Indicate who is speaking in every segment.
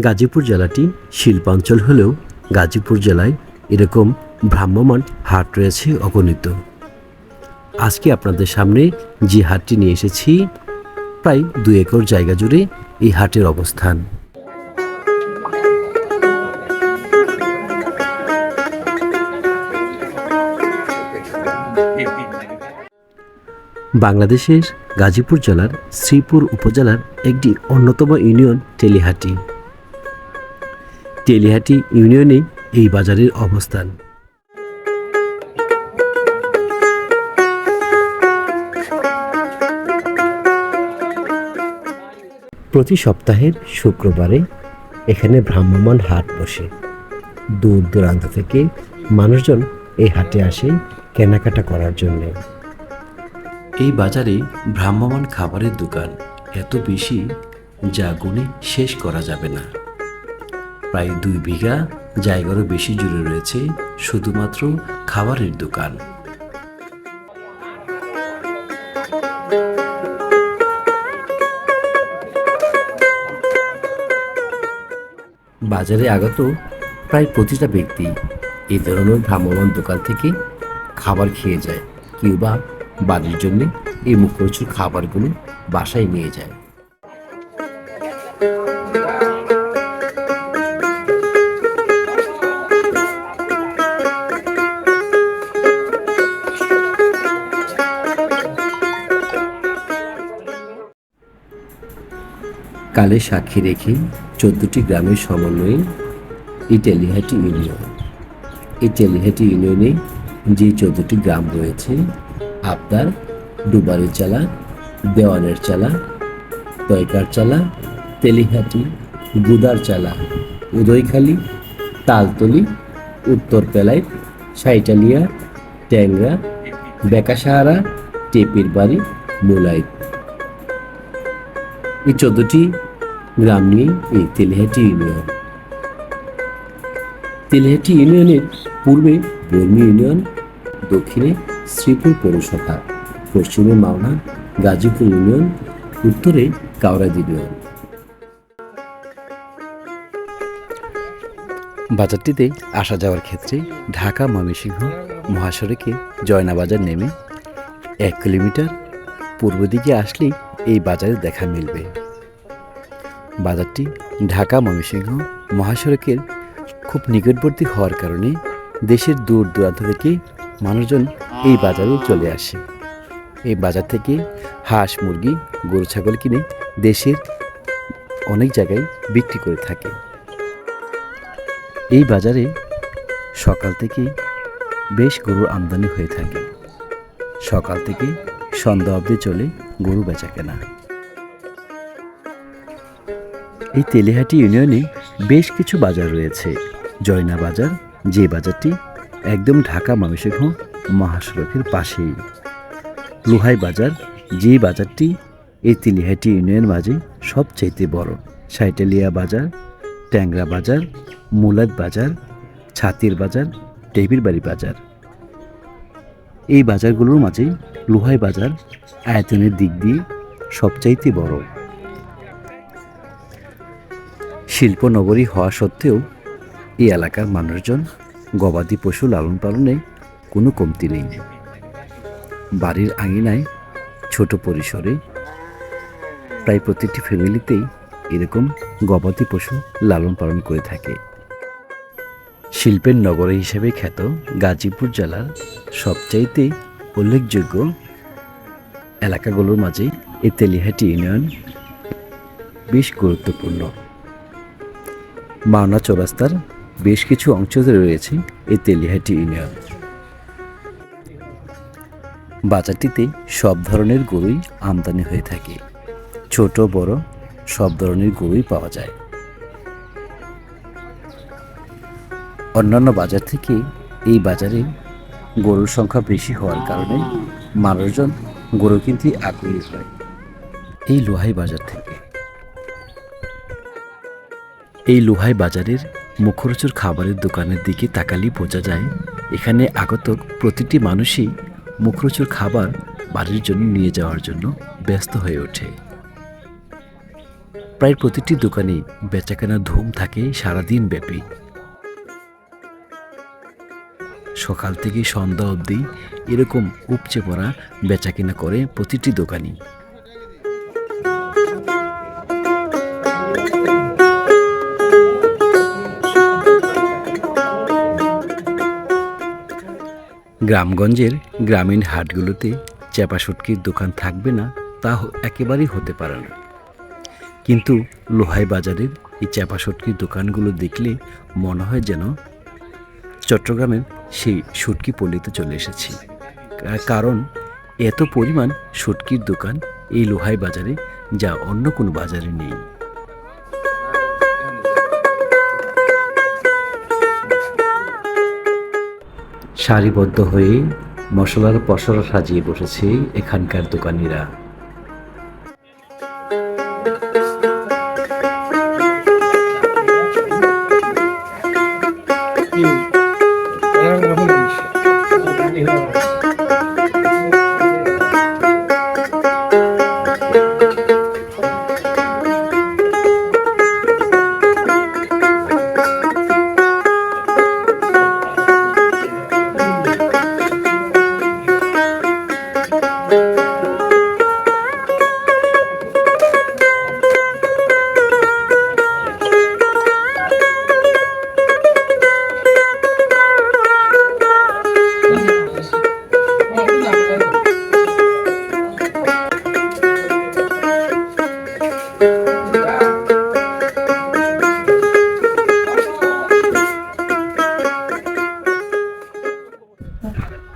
Speaker 1: গাজীপুর জেলাটি শিল্পাঞ্চল হলেও গাজীপুর জেলায় এরকম ভ্রাম্যমাণ হাট রয়েছে অগণিত। আজকে আপনাদের সামনে যে হাটটি নিয়ে এসেছি, প্রায় দু একর জায়গা জুড়ে এই হাটের অবস্থান। বাংলাদেশের গাজীপুর জেলার শ্রীপুর উপজেলার একটি অন্যতম ইউনিয়ন টেলিহাটি। টেলিহাটি ইউনিয়নে এই বাজারের অবস্থান। প্রতি সপ্তাহের শুক্রবারে এখানে ভ্রাম্যমাণ হাট বসে। দূর দূরান্ত থেকে মানুষজন এই হাটে আসে কেনাকাটা করার জন্য। এই বাজারে ভ্রাম্যমান খাবারের দোকান এত বেশি যা গুণে শেষ করা যাবে না। প্রায় দুই বিঘা জায়গারও বেশি জুড়ে রয়েছে শুধুমাত্র খাবারের দোকান। বাজারে আগত প্রায় প্রতিটা ব্যক্তি এই ধরনের ভ্রাম্যমাণ দোকান থেকে খাবার খেয়ে যায়, কেউ বা বাড়ির জন্যে এই মুখরোচক খাবারগুলো বাসায় নিয়ে যায়। কালে সাক্ষী রেখে চোদ্দটি গ্রামের সমন্বয়ে এই টেলিহাটি ইউনিয়ন। এই টেলিহাটি ইউনিয়নে যে চোদ্দটি গ্রাম রয়েছে, আবদার ডুবারের চালা, দেওয়ানের চালা, তয়কার চালা, তেলিহাটি, গুদার চালা, উদয়খালী, তালতলি, উত্তর পেলাই সাইটালিয়া ট্যাংরা, বেকাসাহারা টেপির বাড়ি মুলাইত। এই চোদ্দটি গ্রাম নিয়ে এই তেলিহাটি ইউনিয়ন। তেলিহাটি ইউনিয়নের পূর্বে বর্মী ইউনিয়ন, দক্ষিণে শ্রীপুর পৌরসভা, পশ্চিমে মাওনা, গাজীপুর ইউনিয়ন, উত্তরে কাউরাদ ইউনিয়ন। বাজারটিতে আসা যাওয়ার ক্ষেত্রে ঢাকা, ময়মনসিংহ, মহাসড়কে জয়নাবাজার নেমে এক কিলোমিটার পূর্ব দিকে আসলেই এই বাজারে দেখা মিলবে। বাজারটি ঢাকা, ময়মনসিংহ, মহাসড়কের খুব নিকটবর্তী হওয়ার কারণে দেশের দূর দূরান্ত থেকে মানুষজন এই বাজারে চলে আসে। এই বাজার থেকে হাঁস, মুরগি, গরু, ছাগল কিনে দেশের অনেক জায়গায় বিক্রি করে থাকে। এই বাজারে সকাল থেকে বেশ গরুর আমদানি হয়ে থাকে। সকাল থেকে সন্ধ্যা অবধি চলে গরু বেচা কেনা। এই তেলিহাটি ইউনিয়নে বেশ কিছু বাজার রয়েছে। জয়না বাজার, যে বাজারটি একদম ঢাকা ময়মনসিংহ মহাসড়কের পাশেই। লুহাই বাজার, যে বাজারটি এই তেলিহাটি ইউনিয়ন মাঝে সবচাইতে বড়। সাইটেলিয়া বাজার, ট্যাংরা বাজার, মুলাদ বাজার, ছাতির বাজার টেবির বাড়ি বাজার। এই বাজারগুলোর মাঝে লোহাই বাজার, আয়তনের দিক দিয়ে সবচাইতে বড়। শিল্পনগরী হওয়া সত্ত্বেও এই এলাকার মানুষজন গবাদি পশু লালন পালনে কোনো কমতি নেই। বাড়ির আঙিনায় ছোট পরিসরে প্রায় প্রতিটি ফ্যামিলিতেই এরকম গবাদি পশু লালন পালন করে থাকে। শিল্পের নগরী হিসেবে খ্যাত গাজীপুর জেলার সবচাইতে উল্লেখযোগ্য এলাকাগুলোর মাঝে এই তেলিহাটি ইউনিয়ন বেশ গুরুত্বপূর্ণ। মাওনা চৌরাস্তার বেশ কিছু অংশ রয়েছে এই তেলিহাটি ইউনিয়ন। বাজারটিতে সব ধরনের গরুই আমদানি হয়ে থাকে। ছোট, বড় সব ধরনের গরুই পাওয়া যায়। অন্যান্য বাজার থেকে এই বাজারে গরুর সংখ্যা বেশি হওয়ার কারণে মানুষজন গরু কিনতে আগ্রহী হয়। এই লোহাই বাজার থেকে। এই লোহাই বাজারের মুখরোচর খাবারের দোকানের দিকে তাকালি বোঝা যায়, এখানে আগত প্রতিটি মানুষই মুখরোচর খাবার বাড়ির জন্য নিয়ে যাওয়ার জন্য ব্যস্ত হয়ে ওঠে। প্রায় প্রতিটি দোকানে বেচাকেনা ধুম থাকে সারাদিন ব্যাপী। সকাল থেকে সন্ধ্যা অবধি এরকম উপচে পড়া বেচাকেনা করে প্রতিটি দোকানি। গ্রামগঞ্জের গ্রামীণ হাটগুলোতে চেপা দোকান থাকবে না, তা একেবারেই হতে পারে না। কিন্তু লোহাই বাজারের এই চেপা দোকানগুলো দেখলে মনে হয় যেন চট্টগ্রামের সেই শুটকি পল্লীতে চলে এসেছি। কারণ এত পরিমাণ শুটকির দোকান এই লোহাই বাজারে যা অন্য কোনো বাজারে নেই। সারিবদ্ধ হয়ে মশলার পসরা সাজিয়ে বসেছে এখানকার দোকানিরা।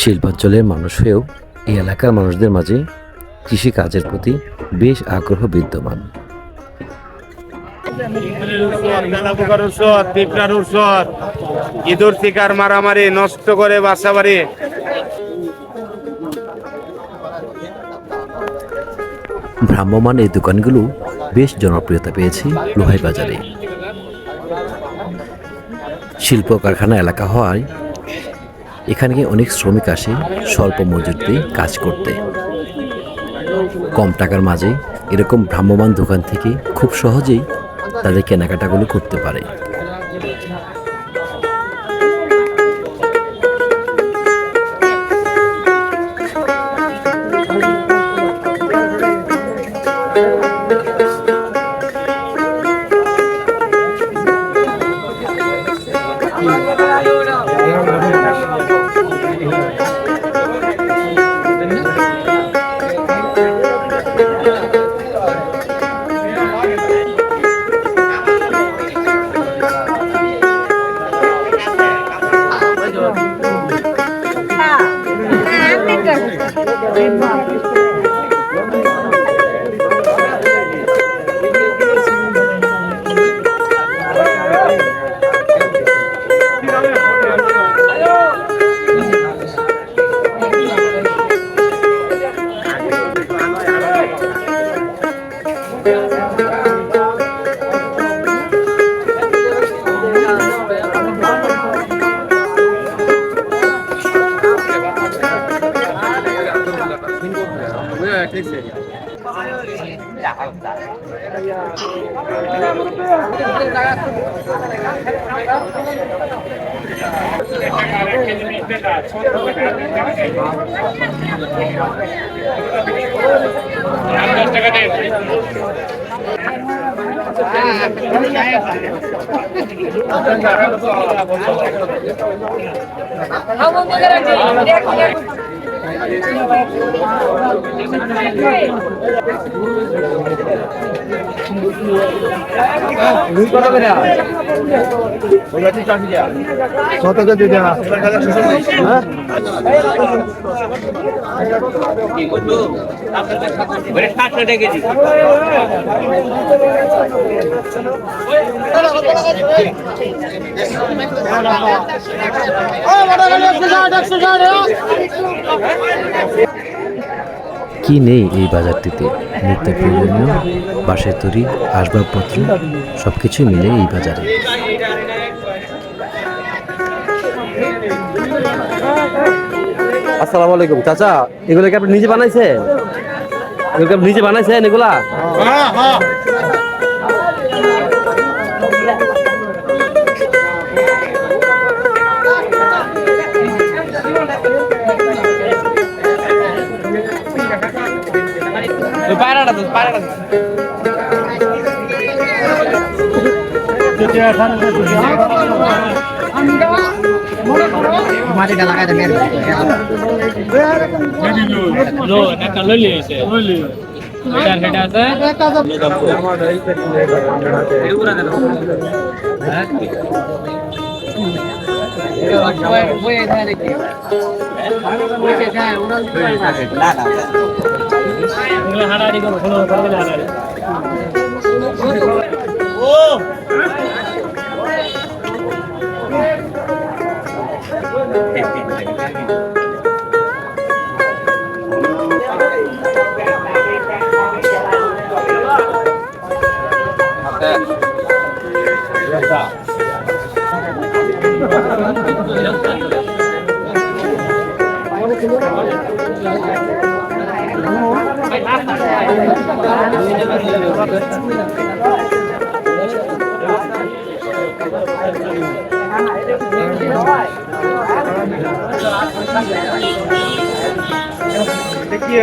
Speaker 1: শিল্পাঞ্চলের মানুষ হয়েও এই এলাকার মানুষদের মাঝে কৃষি কাজের প্রতি বেশ আগ্রহ বিদ্যমান।
Speaker 2: ইঁদুর শিকার মারামারি নষ্ট করে বাসা বাড়ি
Speaker 1: ভ্রাম্যমান এই দোকানগুলো বেশ জনপ্রিয়তা পেয়েছে লোহাই বাজারে। শিল্প কারখানা এলাকা হওয়ায় এখানে অনেক শ্রমিক আসে স্বল্প মজুরিতে কাজ করতে। কম টাকার মাঝে এরকম ভ্রাম্যমান দোকান থেকে খুব সহজেই তাদের কেনাকাটাগুলো করতে পারে। Yeah.
Speaker 3: হ্যাঁ, টাকা কত কেজি দেওয়া
Speaker 1: কি নেই এই বাজারটিতে? নিত্য প্রয়োজনীয় বাঁশের তৈরি আসবাবপত্র সব কিছুই মিলে এই বাজারে।
Speaker 4: আসসালামু আলাইকুম চাচা এগুলো কি আপনি নিজে বানাইছেন? এগুলো কি আপনি নিজে বানাইছেন এগুলা? পায়রাটা তো পায়রাটা মাটিটা লাগাই দেবে লো একটা লইলি 你们来哈达尼沟？哈达尼沟。哦。好的。开始啊。देखिए